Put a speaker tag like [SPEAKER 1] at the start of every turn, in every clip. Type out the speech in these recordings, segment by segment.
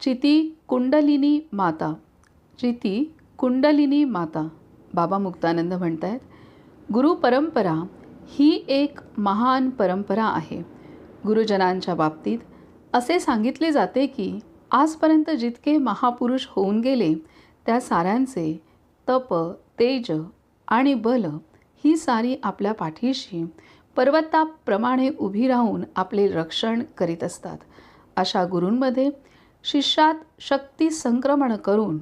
[SPEAKER 1] चिती कुंडलिनी माता चिती कुंडलिनी माता बाबा मुक्तानंद म्हणत आहेत गुरु परंपरा ही एक महान परंपरा आहे. गुरुजनांच्या बाबतीत असे सांगितले जाते की आजपर्यंत जितके महापुरुष होऊन गेले त्या साऱ्यांचे तप तेज आणि बल ही सारी आपल्या पाठीशी पर्वताप्रमाणे उभी राहून आपले रक्षण करीत असतात. अशा गुरूंमध्ये शिष्यात शक्ती संक्रमण करून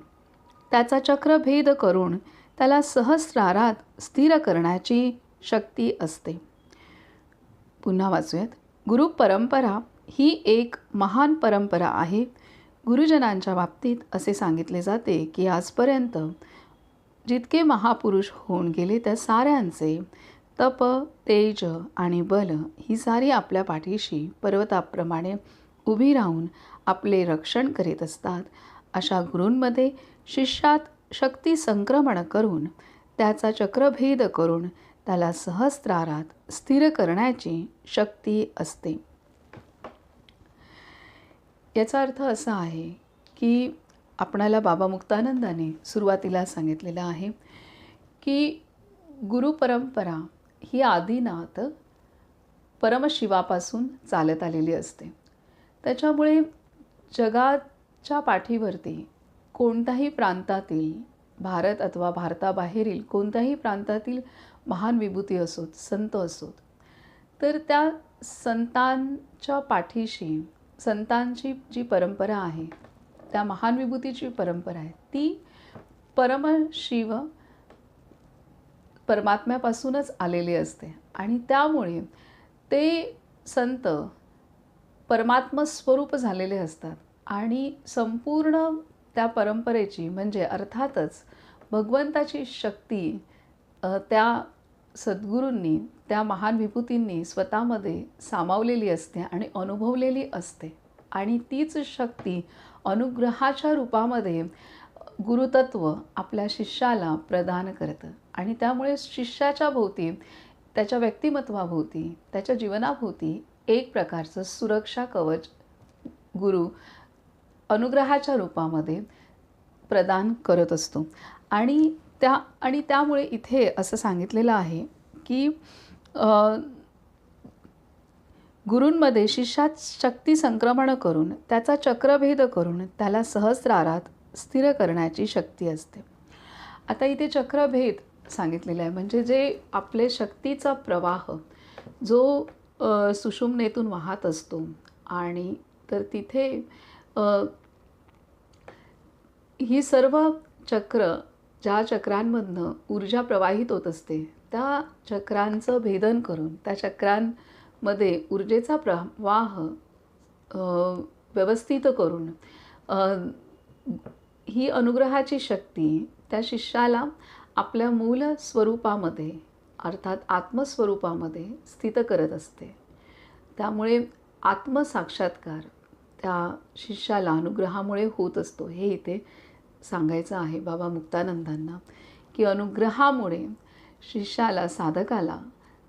[SPEAKER 1] त्याचा चक्रभेद करून त्याला सहस्रारात स्थिर करण्याची शक्ती असते. पुन्हा वाचूयात. गुरु परंपरा ही एक महान परंपरा आहे. गुरुजनांच्या बाबतीत असे सांगितले जाते की आजपर्यंत जितके महापुरुष होऊन गेले त्या साऱ्यांचे तप तेज आणि बल ही सारी आपल्या पाठीशी पर्वताप्रमाणे उभी राहून आपले रक्षण करीत असतात. अशा गुरूंमध्ये शिष्यात शक्ती संक्रमण करून त्याचा चक्रभेद करून त्याला सहस्रारात स्थिर करण्याची शक्ती असते. याचा अर्थ असा आहे की आपणाला बाबा मुक्तानंदाने सुरुवातीला सांगितलेलं आहे की गुरुपरंपरा ही आदिनाथ परमशिवापासून चालत आलेली असते. त्याच्यामुळे जगाच्या पाठीवरती कोणत्याही प्रांतातील भारत अथवा भारताबाहेरील कोणत्याही प्रांतातील महान विभूती असोत संत असोत तर त्या संतांच्या पाठीशी संतांची जी परंपरा आहे त्या महान विभूतीची परंपरा आहे ती परमशिव परमात्म्यापासूनच आलेली असते. आणि त्यामुळे ते संत परमात्मस्वरूप झालेले असतात. आणि संपूर्ण त्या परंपरेची म्हणजे अर्थातच भगवंताची शक्ती त्या सद्गुरूंनी त्या महान विभूतींनी स्वतःमध्ये सामावलेली असते आणि अनुभवलेली असते. आणि तीच शक्ती अनुग्रहाच्या रूपामध्ये गुरुतत्व आपल्या शिष्याला प्रदान करतं. आणि त्यामुळे शिष्याच्या भोवती त्याच्या व्यक्तिमत्वाभोवती त्याच्या जीवनाभोवती एक प्रकारचं सुरक्षा कवच गुरु अनुग्रहाच्या रूपामध्ये प्रदान करत असतो. आणि त्या आणि त्यामुळे इथे असं सांगितलेलं आहे की गुरूंमध्ये शिष्यात शक्ती संक्रमण करून त्याचा चक्रभेद करून त्याला सहस्रारात स्थिर करण्याची शक्ती असते. आता इथे चक्रभेद सांगितलेलं आहे. म्हणजे जे आपले शक्तीचा प्रवाह जो सुषुम्नेतून वाहत असतो. आणि तर तिथे ही सर्व चक्र ज्या चक्रांमधनं ऊर्जा प्रवाहित होत असते त्या चक्रांचं भेदन करून त्या चक्रांमध्ये ऊर्जेचा प्रवाह व्यवस्थित करून ही अनुग्रहाची शक्ती त्या शिष्याला आपल्या मूल स्वरूपामध्ये अर्थात आत्मस्वरूपामध्ये स्थित करत असते. त्यामुळे आत्मसाक्षात्कार त्या शिष्याला अनुग्रहामुळे होत असतो. हे इथे सांगायचं आहे बाबा मुक्तानंदांना की अनुग्रहामुळे शिष्याला साधकाला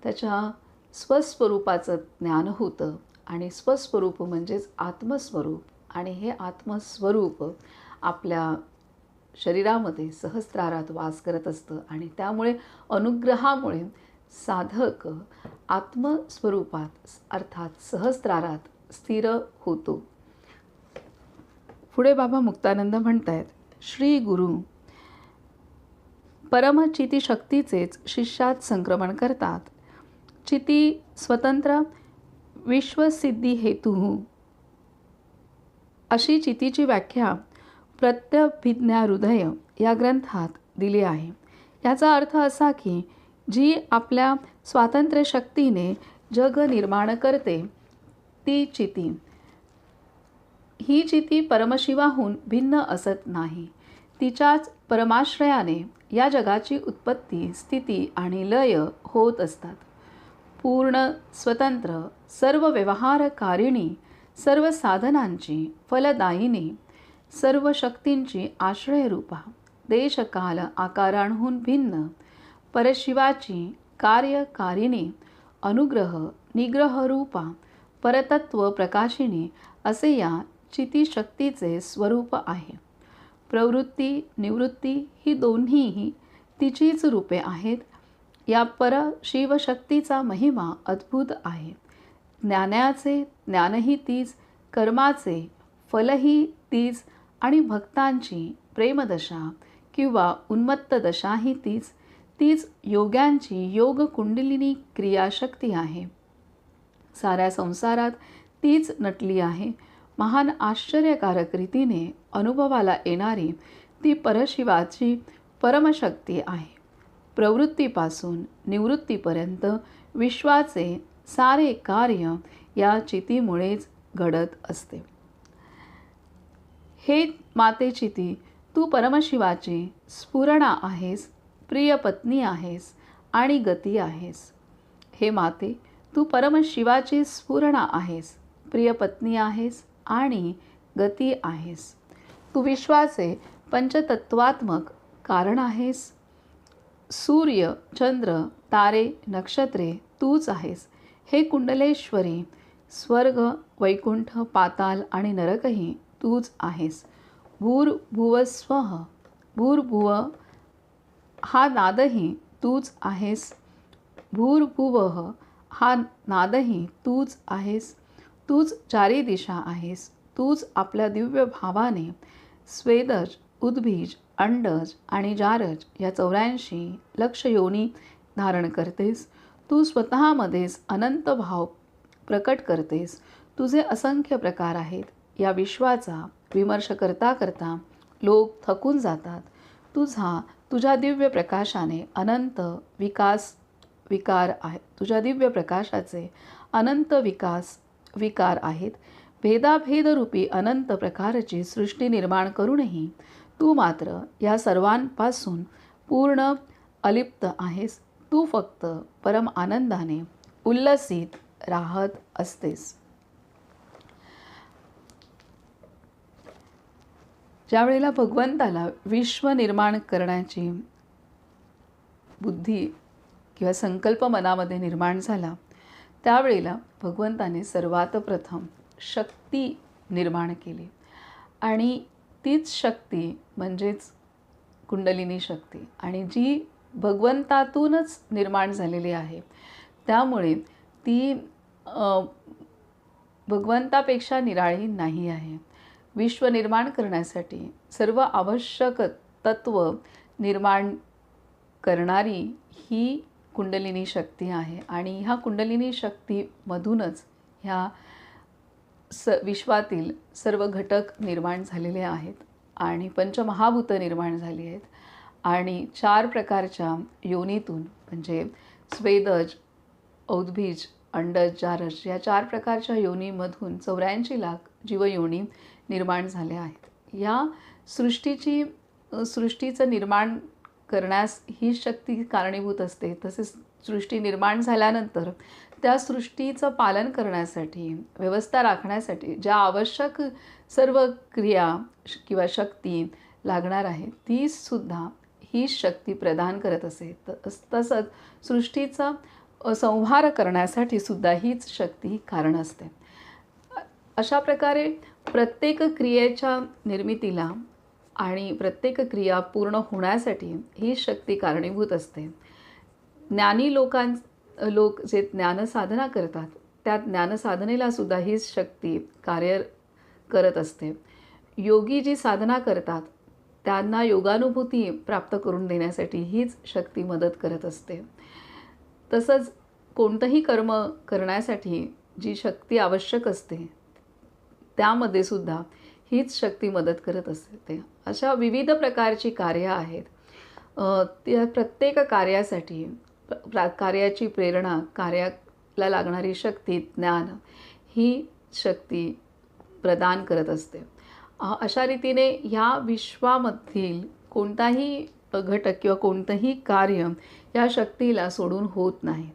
[SPEAKER 1] त्याच्या स्वस्वरूपाचं ज्ञान होतं आणि स्वस्वरूप म्हणजेच आत्मस्वरूप आणि हे आत्मस्वरूप आपल्या शरीरामध्ये सहस्रारात वास करत असतं आणि त्यामुळे अनुग्रहामुळे साधक आत्मस्वरूपात अर्थात सहस्रारात स्थिर होतो. पुढे बाबा मुक्तानंद म्हणत आहेत श्री गुरु परमचिती शक्तीचेच शिष्यात संक्रमण करतात. चिती स्वतंत्र विश्वसिद्धी हेतू. अशी चितीची व्याख्या प्रत्यभिज्ञा हृदय या ग्रंथात दिली आहे. याचा अर्थ असा की जी आपल्या स्वातंत्र्य शक्तीने जग निर्माण करते ती चिती. ही चिती परमशिवाहून भिन्न असत नाही. तिच्याच परमाश्रयाने या जगाची उत्पत्ती स्थिती आणि लय होत असतात. पूर्ण स्वतंत्र सर्व व्यवहारकारिणी सर्व साधनांची फलदायिनी सर्व शक्तींची आश्रयरूपा देशकाल आकारांहून भिन्न परशिवाची कार्यकारिणी अनुग्रह निग्रहरूपा परतत्व प्रकाशिनी असे या चितिशक्तीचे स्वरूप आहे. प्रवृत्ती निवृत्ती ही दोन्हीही तिचीच रूपे आहेत. या पर शिवशक्तीचा महिमा अद्भुत आहे. ज्ञानाचे ज्ञानही तीच कर्माचे फलही तीच आणि भक्तांची प्रेमदशा किंवा उन्मत्त दशाही तीच तीच योग्यांची योग कुंडलिनी क्रियाशक्ती आहे. साऱ्या संसारात तीच नटली आहे. महान आश्चर्यकारक रीतीने अनुभवाला येणारी ती परशिवाची परमशक्ती आहे. प्रवृत्तीपासून निवृत्तीपर्यंत विश्वाचे सारे कार्य या चितीमुळेच घडत असते. हे मातेची ती. तू परमशिवाची. स्फुरणा आहेस. प्रिय पत्नी आहेस. आणि गती आहेस. हे माते तू परमशिवाची स्फुरणा आहेस. प्रिय पत्नी आहेस. आणि गती आहेस. तू विश्वाचे पंचतत्वात्मक कारण आहेस. सूर्य चंद्र तारे नक्षत्रे तूच आहेस. हे कुंडलेश्वरी. स्वर्ग वैकुंठ पाताल आणि नरकही तूच आहेस. भूर्भुवस्व भूर्भुव हा नादही तूच आहेस. भूर्भुव हा नादही तूच आहेस. तूच चारी दिशा आहेस. तूच आपल्या दिव्य भावाने स्वेदज उद्बीज अंडज आणि जारज या चौऱ्याऐंशी लक्ष योनी धारण करतेस. तू स्वतःमध्येच अनंत भाव प्रकट करतेस. तुझे असंख्य प्रकार आहेत. या विश्वाचा विमर्श करता करता लोक थकून जातात. तुझा तुझ्या दिव्य प्रकाशाने अनंत विकास विकार आहेत तुझ्या दिव्य प्रकाशाचे अनंत विकास विकार आहेत. भेदाभेदरूपी अनंत प्रकारची सृष्टी निर्माण करूनही तू मात्र या सर्वांपासून पूर्ण अलिप्त आहेस. तू फक्त परम आनंदाने उल्लसित राहत असतेस. ज्या वेळेला भगवंताला विश्व निर्माण करण्याची बुद्धी किंवा संकल्प मनामध्ये निर्माण झाला त्यावेळेला भगवंताने सर्वात प्रथम शक्ती निर्माण केली. आणि तीच शक्ती म्हणजेच कुंडलिनी शक्ती आणि जी भगवंतातूनच निर्माण झालेली आहे त्यामुळे ती भगवंतापेक्षा निराळी नाही आहे. विश्व निर्माण करण्यासाठी सर्व आवश्यक तत्व निर्माण करणारी ही कुंडलिनी शक्ती आहे. आणि ह्या कुंडलिनी शक्तीमधूनच ह्या स विश्वातील सर्व घटक निर्माण झालेले आहेत आणि पंचमहाभूत निर्माण झाली आहेत. आणि चार प्रकारच्या योनीतून म्हणजे स्वेदज औद्भीज अंडज जारज या चार प्रकारच्या योनीमधून चौऱ्याऐंशी लाख जीवयोनी निर्माण झाल्या आहेत. या सृष्टीची सृष्टीचं निर्माण करण्यास ही शक्ती कारणीभूत असते. तसेच सृष्टी निर्माण झाल्यानंतर त्या सृष्टीचं पालन करण्यासाठी व्यवस्था राखण्यासाठी ज्या आवश्यक सर्व क्रिया किंवा शक्ती लागणार आहे तीसुद्धा ही शक्ती प्रदान करत असे. तसंच सृष्टीचा संहार करण्यासाठी सुद्धा हीच शक्ती कारण असते. अशा प्रकारे प्रत्येक क्रियेच्या निर्मितीला आणि प्रत्येक क्रिया पूर्ण होण्यासाठी ही शक्ती कारणीभूत असते. ज्ञानी लोकां लोक जे ज्ञानसाधना करतात त्या ज्ञानसाधनेला सुद्धा हीच शक्ती कार्य करत असते. योगी जी साधना करतात त्यांना योगानुभूती प्राप्त करून देण्यासाठी हीच शक्ती मदत करत असते. तसंच कोणतंही कर्म करण्यासाठी जी शक्ती आवश्यक असते त्यामध्ये सुद्धा हीच शक्ती मदत करत असते. अशा विविध प्रकारची कार्य आहेत. त्या प्रत्येक कार्यासाठी प्रा कार्याची प्रेरणा कार्याला लागणारी शक्ती ज्ञान ही शक्ती प्रदान करत असते. अशा रीतीने ह्या विश्वामधील कोणताही घटक किंवा कोणतंही कार्य या शक्तीला सोडून होत नाही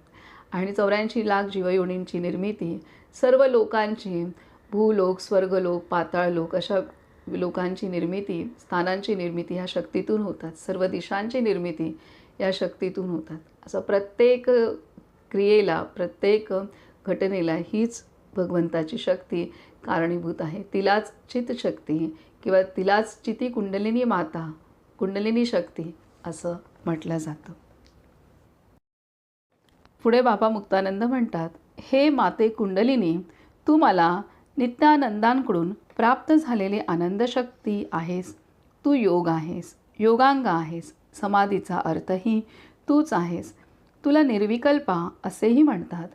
[SPEAKER 1] आणि चौऱ्याऐंशी लाख जीवयोनींची निर्मिती सर्व लोकांची भूलोक स्वर्गलोक पाताळलोक अशा लोकांची निर्मिती स्थानांची निर्मिती ह्या शक्तीतून होतात. सर्व दिशांची निर्मिती या शक्तीतून होतात. असं प्रत्येक क्रियेला प्रत्येक घटनेला हीच भगवंताची शक्ती कारणीभूत आहे. तिलाच चितशक्ती किंवा तिलाच चिती कुंडलिनी माता कुंडलिनी शक्ती असं म्हटलं जातं. पुढे बाबा मुक्तानंद म्हणतात हे माते कुंडलिनी तू मला नित्यानंदांकडून प्राप्त झालेली आनंदशक्ती आहेस. तू योग आहेस. योगांग आहेस. समाधीचा अर्थही तूच आहेस. तुला निर्विकल्पा असेही म्हणतात.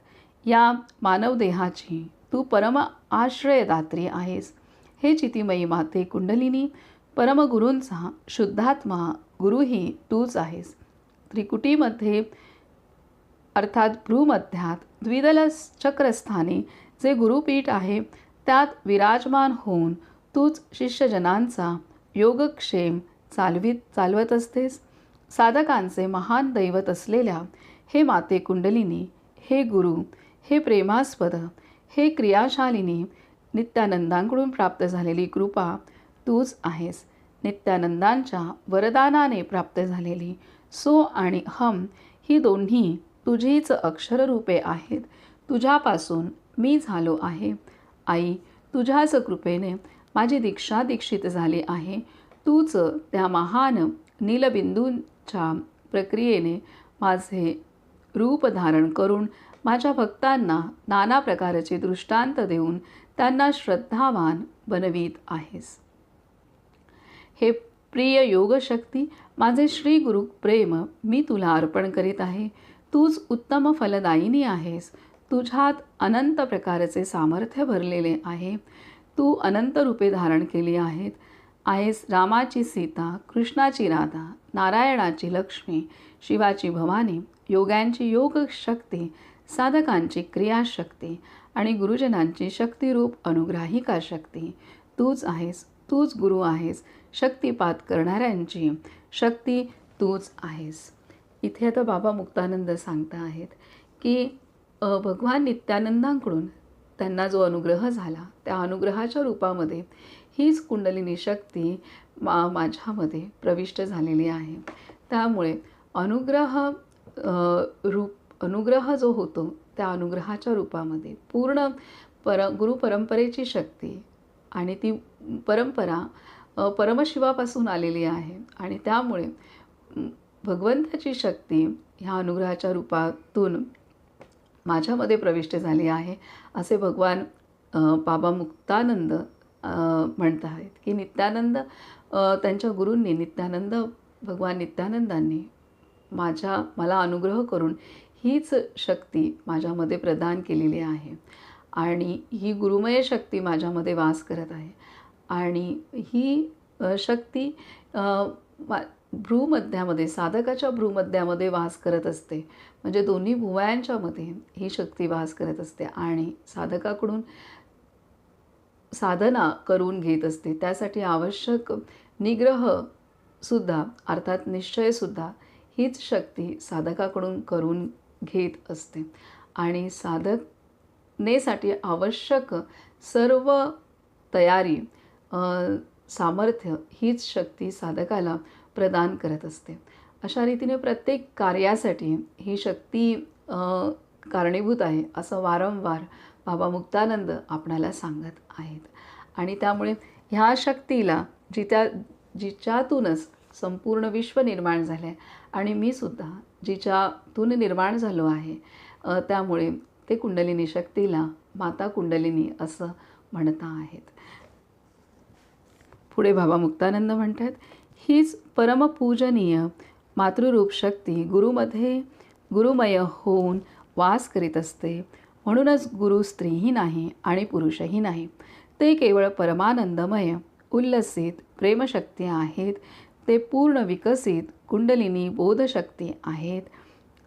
[SPEAKER 1] या मानवदेहाची तू परम आश्रयदात्री आहेस. हे चितिमयी माते कुंडलिनी परमगुरूंचा शुद्धात्मा गुरुही तूच आहेस. त्रिकुटीमध्ये अर्थात भ्रूमध्यात द्विदल चक्रस्थानी जे गुरुपीठ आहे त्यात विराजमान होऊन तूच शिष्यजनांचा योगक्षेम चालवीत चालवत असतेस. साधकांचे महान दैवत असलेल्या हे माते कुंडलिनी हे गुरु हे प्रेमास्पद हे क्रियाशालिनी नित्यानंदांकडून प्राप्त झालेली कृपा तूच आहेस. नित्यानंदांच्या वरदानाने प्राप्त झालेली सो आणि हम ही दोन्ही तुझीच अक्षररूपे आहेत. तुझ्यापासून मी झालो आहे. आई तुझ्याच कृपेने माझी दीक्षा दीक्षित झाली आहे. तूच त्या महान नीलबिंदूंच्या प्रक्रियेने माझे रूप धारण करून माझ्या भक्तांना नाना प्रकारचे दृष्टांत देऊन त्यांना श्रद्धावान बनवीत आहेस. हे प्रिय योगशक्ती माझे श्री गुरु प्रेम मी तुला अर्पण करीत आहे. तूच उत्तम फलदायिनी आहेस. तुझ्यात अनंत प्रकारचे सामर्थ्य भरलेले आहे. तू अनंत रूपे धारण केली आहेत. आहेस रामाची सीता कृष्णाची राधा नारायणाची लक्ष्मी शिवाची भवानी योग्यांची योग शक्ती साधकांची क्रियाशक्ती आणि गुरुजनांची शक्तिरूप अनुग्राहिका शक्ती. तूच आहेस तूच गुरु आहेस शक्तिपात करणाऱ्यांची शक्ती तूच आहेस. इथे आता बाबा मुक्तानंद सांगता आहेत की भगवान नित्यानंदांकडून त्यांना जो अनुग्रह झाला त्या अनुग्रहाच्या रूपामध्ये हीच कुंडलिनी शक्ती मा माझ्यामध्ये प्रविष्ट झालेली आहे. त्यामुळे अनुग्रह रूप अनुग्रह जो होतो त्या अनुग्रहाच्या रूपामध्ये पूर्ण पर गुरुपरंपरेची शक्ती आणि ती परंपरा परमशिवापासून आलेली आहे. आणि त्यामुळे भगवंताची शक्ती ह्या अनुग्रहाच्या रूपातून माझ्यामध्ये प्रविष्ट झाली आहे असे भगवान बाबा मुक्तानंद म्हणत आहेत की नित्यानंद त्यांच्या गुरूंनी नित्यानंद भगवान नित्यानंदांनी माझ्या मला अनुग्रह करून हीच शक्ती माझ्यामध्ये प्रदान केलेली आहे. आणि ही गुरुमय शक्ती माझ्यामध्ये वास करत आहे. आणि ही शक्ती भ्रूमध्यामध्ये साधकाच्या भ्रूमध्यामध्ये वास करत असते. म्हणजे दोन्ही भुवयांच्यामध्ये ही शक्ती वास करत असते आणि साधकाकडून साधना करून घेत असते. त्यासाठी आवश्यक निग्रहसुद्धा अर्थात निश्चयसुद्धा हीच शक्ती साधकाकडून करून घेत असते. आणि साधकनेसाठी आवश्यक सर्व तयारी सामर्थ्य हीच शक्ती साधकाला प्रदान करत असते. अशा रीतीने प्रत्येक कार्यासाठी ही शक्ती कारणीभूत आहे असं वारंवार बाबा मुक्तानंद आपणाला सांगत आहेत. आणि त्यामुळे ह्या शक्तीला जित्या जिच्यातूनच संपूर्ण विश्व निर्माण झालं आहे आणि मी सुद्धा जिच्यातून निर्माण झालो आहे त्यामुळे ते कुंडलिनी शक्तीला माता कुंडलिनी असं म्हणता आहेत. पुढे बाबा मुक्तानंद म्हणतात हीच परमपूजनीय मातृरूप शक्ती गुरुमध्ये गुरुमय होऊन वास करीत असते. म्हणूनच गुरु स्त्रीही नाही आणि पुरुषही नाही. ते केवळ परमानंदमय उल्लसित प्रेमशक्ती आहेत. ते पूर्ण विकसित कुंडलिनी बोधशक्ती आहेत.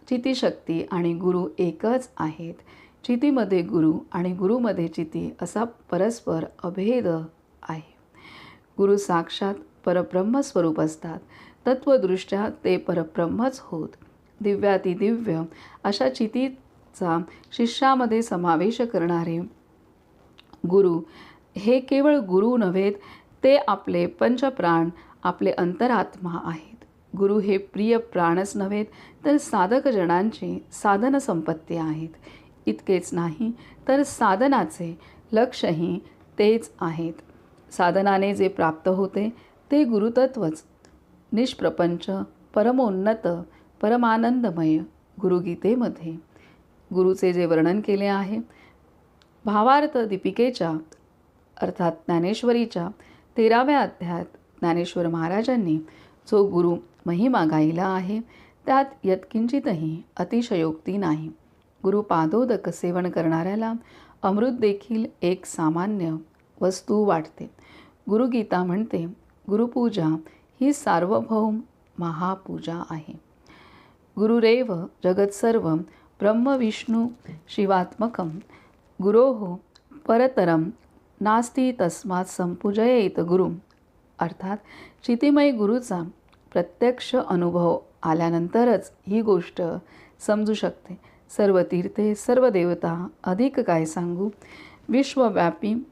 [SPEAKER 1] चितीशक्ती आणि गुरु एकच आहेत. चितीमध्ये गुरु आणि गुरुमध्ये चिती असा परस्पर अभेद आहे. गुरु साक्षात परब्रह्मस्वरूप असतात. तत्वदृष्ट्या ते परब्रह्मच होत. दिव्यातिदिव्य अशा चितीचा शिष्यामध्ये समावेश करणारे गुरु हे केवळ गुरु नव्हेत ते आपले पंचप्राण आपले अंतरात्मा आहेत. गुरु हे प्रिय प्राणच नव्हेत तर साधकजनांची साधन संपत्ती आहेत. इतकेच नाही तर साधनाचे लक्षही तेच आहेत. साधनाने जे प्राप्त होते ते गुरुतत्वच. निष्प्रपंच परमोन्नत परमानंदमय गुरुगीतेमध्ये. गुरुचे जे वर्णन केले आहे भावार्थ दीपिकेच्या अर्थात ज्ञानेश्वरीच्या तेराव्या अध्यायात ज्ञानेश्वर महाराजांनी जो गुरु महिमा गायला आहे त्यात यत्किंचितही अतिशयोक्ती नाही. गुरुपादोदक सेवन करणाऱ्याला अमृत देखील एक सामान्य वस्तू वाटते. गुरुगीता म्हणते गुरुपूजा ही सार्वभौम महापूजा आहे. गुरुरेव जगत्सर्व ब्रह्मविष्णू शिवात्मकं गुरोः परतरं नास्ती तस्मात संपूजयेत गुरु. अर्थात चितिमय गुरुचा प्रत्यक्ष अनुभव आल्यानंतरच ही गोष्ट समजू शकते. सर्व तीर्थे सर्व देवता अधिक काय सांगू? विश्वव्यापी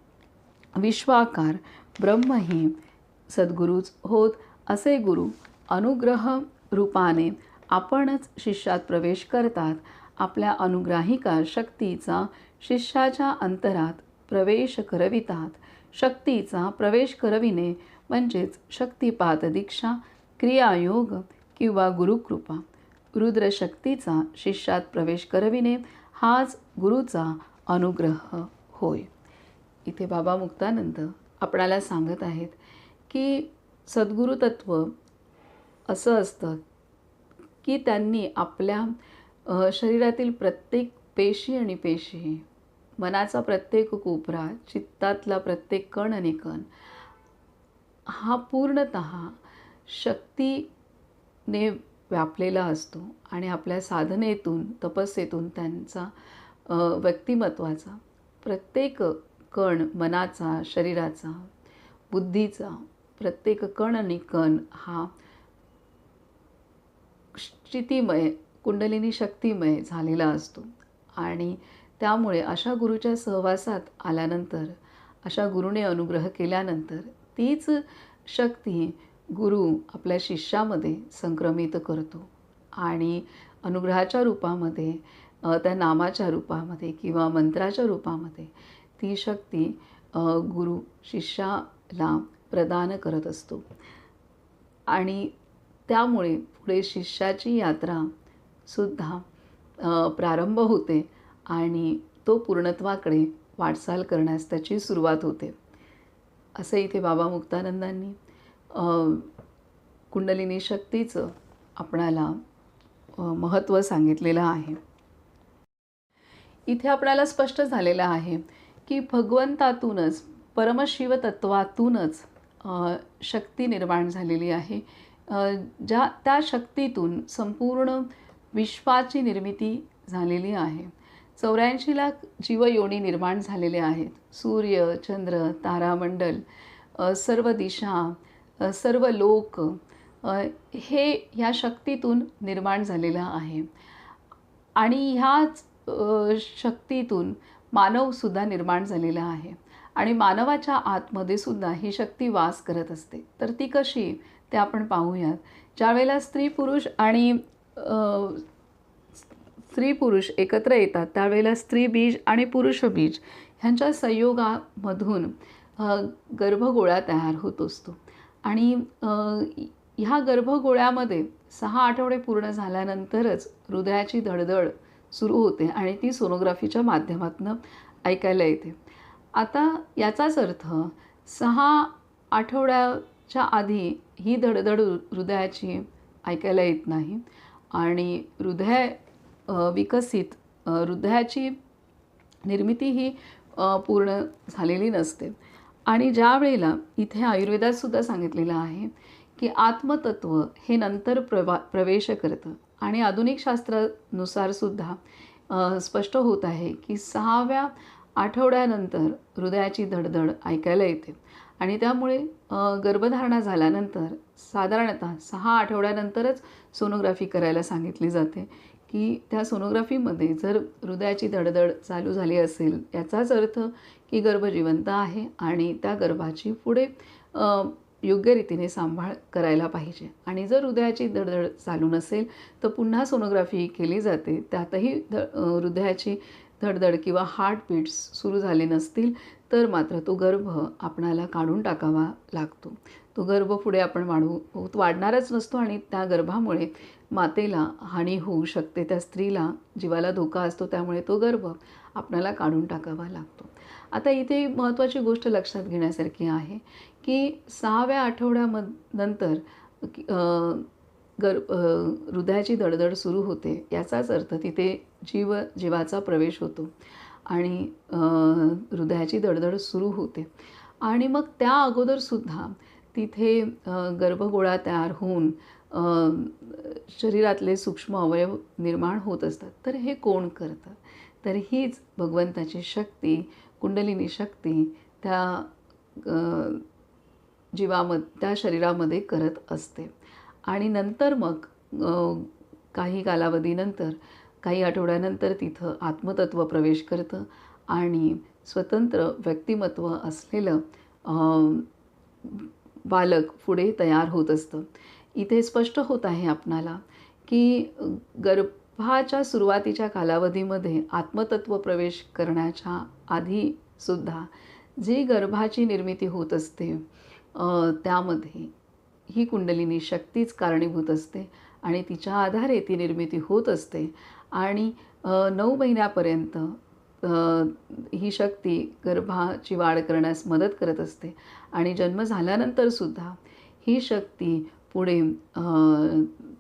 [SPEAKER 1] विश्वाकार ब्रह्म ही सद्गुरूच होत असे गुरु अनुग्रह रूपाने आपणच शिष्यात प्रवेश करतात. आपल्या अनुग्राहिका शक्तीचा शिष्याच्या अंतरात प्रवेश करवितात. शक्तीचा प्रवेश करविणे म्हणजेच शक्तिपात दीक्षा क्रियायोग किंवा गुरुकृपा. रुद्रशक्तीचा शिष्यात प्रवेश करविणे हाच गुरुचा अनुग्रह होय. इथे बाबा मुक्तानंद आपणाला सांगत आहेत की सद्गुरुतत्व असं असतं की त्यांनी आपल्या शरीरातील प्रत्येक पेशी आणि पेशी मनाचा प्रत्येक कोपरा चित्तातला प्रत्येक कण आणि कण हा पूर्णत शक्तीने व्यापलेला असतो आणि आपल्या साधनेतून तपस्येतून त्यांचा व्यक्तिमत्वाचा प्रत्येक कण मनाचा शरीराचा बुद्धीचा प्रत्येक कण आणि कण हा स्थितीमय कुंडलिनी शक्तिमय झालेला असतो. आणि त्यामुळे अशा गुरुच्या सहवासात आल्यानंतर अशा गुरुने अनुग्रह केल्यानंतर तीच शक्ती गुरु आपल्या शिष्यामध्ये संक्रमित करतो. आणि अनुग्रहाच्या रूपामध्ये त्या नामाच्या रूपामध्ये किंवा मंत्राच्या रूपामध्ये ती शक्ती गुरु शिष्याला प्रदान करत असतो. आणि त्यामुळे पुढे शिष्याची यात्रा सुद्धा प्रारंभ होते आणि तो पूर्णत्वाकडे वाटचाल करण्यास त्याची सुरुवात होते. असं इथे बाबा मुक्तानंदांनी कुंडलिनी शक्तीचं आपणाला महत्त्व सांगितलेलं आहे. इथे आपल्याला स्पष्ट झालेलं आहे की भगवंतातूनच परमशिवतत्वातूनच शक्ती निर्माण झालेली आहे. ज्या त्या शक्तीतून संपूर्ण विश्वाची निर्मिती झालेली आहे. चौऱ्याऐंशी लाख जीवयोनी निर्माण झालेले आहेत. सूर्य चंद्र तारामंडल सर्व दिशा सर्व लोक हे ह्या शक्तीतून निर्माण झालेलं आहे. आणि ह्याच शक्तीतून मानवसुद्धा निर्माण झालेला आहे. आणि मानवाच्या आतमध्ये सुद्धा ही शक्ती वास करत असते. तर ती कशी? ते आपण पाहूयात. ज्यावेळेला स्त्री पुरुष आणि स्त्री पुरुष एकत्र येतात त्यावेळेला स्त्री बीज आणि पुरुष बीज ह्यांच्या संयोगामधून गर्भगोळा तयार होत असतो. आणि ह्या गर्भगोळ्यामध्ये सहा आठवडे पूर्ण झाल्यानंतरच हृदयाची धडधड सुरू होते आणि ती सोनोग्राफीच्या माध्यमातून ऐकायला येते. आता याचाच अर्थ सहा आठवड्याच्या आधी ही धडधड हृदयाची ऐकायला येत नाही आणि हृदय विकसित हृदयाची निर्मिती ही पूर्ण झालेली नसते. आणि ज्या वेळेला इथे आयुर्वेदात सुद्धा सांगितलेलं आहे की आत्मतत्व हे नंतर प्रवा प्रवेश करतं. आणि आधुनिक शास्त्रानुसार सुद्धा स्पष्ट होत आहे की सहाव्या आठवड्यानंतर हृदयाची धडधड ऐकायला येते. आणि त्यामुळे गर्भधारणा झाल्यानंतर साधारणतः सहा आठवड्यानंतरच सोनोग्राफी करायला सांगितली जाते की त्या सोनोग्राफीमध्ये जर हृदयाची धडधड चालू झाली असेल याचाच अर्थ की गर्भ जिवंत आहे आणि त्या गर्भाची पुढे योग्य रीतीने सांभाळ करायला पाहिजे. आणि जर हृदयाची धडधड चालू नसेल तर पुन्हा सोनोग्राफी केली जाते. त्यातही ध हृदयाची धडधड किंवा हार्टबीट्स सुरू झाले नसतील तर मात्र तो गर्भ आपणाला काढून टाकावा लागतो. तो गर्भ पुढे आपण वाढवू वाढणारच नसतो आणि त्या गर्भामुळे मातेला हानी होऊ शकते. त्या स्त्रीला जीवाला धोका असतो त्यामुळे तो गर्भ आपणाला काढून टाकावा लागतो. आता इथे महत्त्वाची गोष्ट लक्षात घेण्यासारखी आहे की सहाव्या आठवड्यामध नंतर गर हृदयाची दडदड सुरू होते याचाच अर्थ तिथे जीव जीवाचा प्रवेश होतो आणि हृदयाची दडदड सुरू होते. आणि मग त्या अगोदरसुद्धा तिथे गर्भगोळा तयार होऊन शरीरातले सूक्ष्म अवयव निर्माण होत असतात. तर हे कोण करतं? तर हीच भगवंताची शक्ती कुंडलिनी शक्ती त्या जीवामध्ये त्या शरीरामध्ये करत असते. आणि नंतर मग काही कालावधीनंतर काही आठवड्यानंतर तिथं आत्मतत्व प्रवेश करतं आणि स्वतंत्र व्यक्तिमत्व असलेलं बालक पुढे तयार होत असतं. इथे स्पष्ट होत आहे आपणाला की गर्भाच्या सुरुवातीच्या कालावधीमध्ये आत्मतत्व प्रवेश करण्याच्या आधीसुद्धा जी गर्भाची निर्मिती होत असते त्यामध्ये ही कुंडलिनी शक्तीच कारणीभूत असते आणि तिच्या आधारे ती निर्मिती होत असते. आणि नऊ महिन्यापर्यंत ही शक्ती गर्भाची वाढ करण्यास मदत करत असते. आणि जन्म झाल्यानंतरसुद्धा ही शक्ती पुढे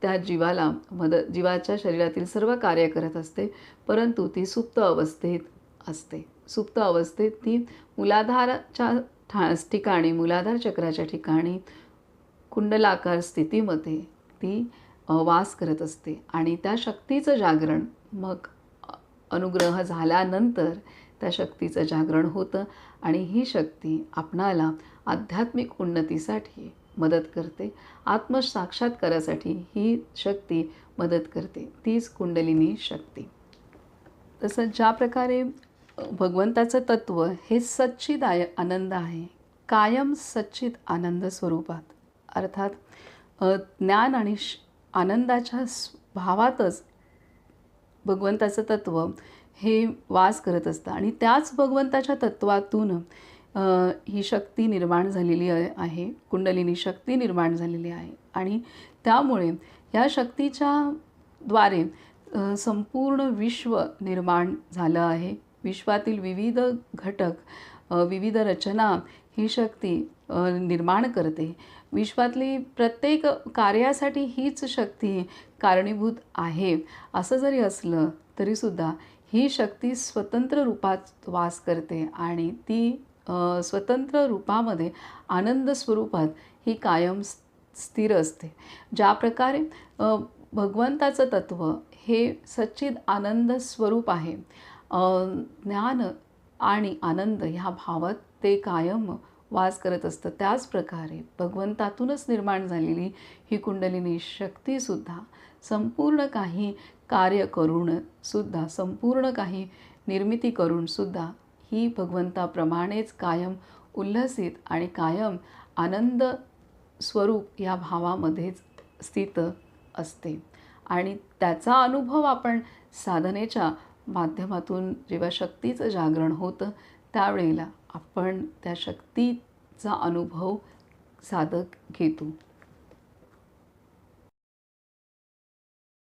[SPEAKER 1] त्या जीवाला मदत जीवाच्या शरीरातील सर्व कार्य करत असते. परंतु ती सुप्त अवस्थेत असते. सुप्त अवस्थेत ती मुलाधाराच्या ठा ठिकाणी मूलाधार चक्राच्या ठिकाणी कुंडलाकार स्थितीमध्ये ती वास करत असते आणि त्या शक्तीचं जागरण मग अनुग्रह झाल्यानंतर त्या शक्तीचं जागरण होतं आणि ही शक्ती आपणाला आध्यात्मिक उन्नतीसाठी मदत करते. आत्मसाक्षात्कारासाठी ही शक्ती मदत करते. तीच कुंडलिनी शक्ती. तसं ज्या प्रकारे भगवंताचं तत्त्व हे सच्चिदाय आनंद आहे कायम सच्चित आनंद स्वरूपात. अर्थात ज्ञान आणि श आनंदाच्या भावातच भगवंताचं तत्त्व हे वास करत असतं. आणि त्याच भगवंताच्या तत्त्वातून ही शक्ती निर्माण झालेली आहे. कुंडलिनी शक्ती निर्माण झालेली आहे. आणि त्यामुळे या शक्तीच्या द्वारे संपूर्ण विश्व निर्माण झालं आहे. विश्वातील विविध घटक विविध रचना ही शक्ती निर्माण करते. विश्वातली प्रत्येक कार्यासाठी हीच शक्ती कारणीभूत आहे. असं जरी असलं तरीसुद्धा ही शक्ती स्वतंत्र रूपात वास करते आणि ती स्वतंत्र रूपामध्ये आनंद स्वरूपात ही कायम स्थिर असते. ज्या प्रकारे भगवंताचं तत्त्व हे सच्चिद आनंद स्वरूप आहे. ज्ञान आणि आनंद ह्या भावात ते कायम वास करत असतं. त्याचप्रकारे भगवंतातूनच निर्माण झालेली ही कुंडलिनी शक्तीसुद्धा संपूर्ण काही कार्य करून सुद्धा संपूर्ण काही निर्मिती करूनसुद्धा ही भगवंताप्रमाणेच कायम उल्हसित आणि कायम आनंद स्वरूप या भावामध्येच स्थित असते. आणि त्याचा अनुभव आपण साधनेच्या माध्यमातून जेव्हा शक्तीचं जागरण होतं त्यावेळेला आपण त्या शक्तीचा अनुभव साधक घेतो.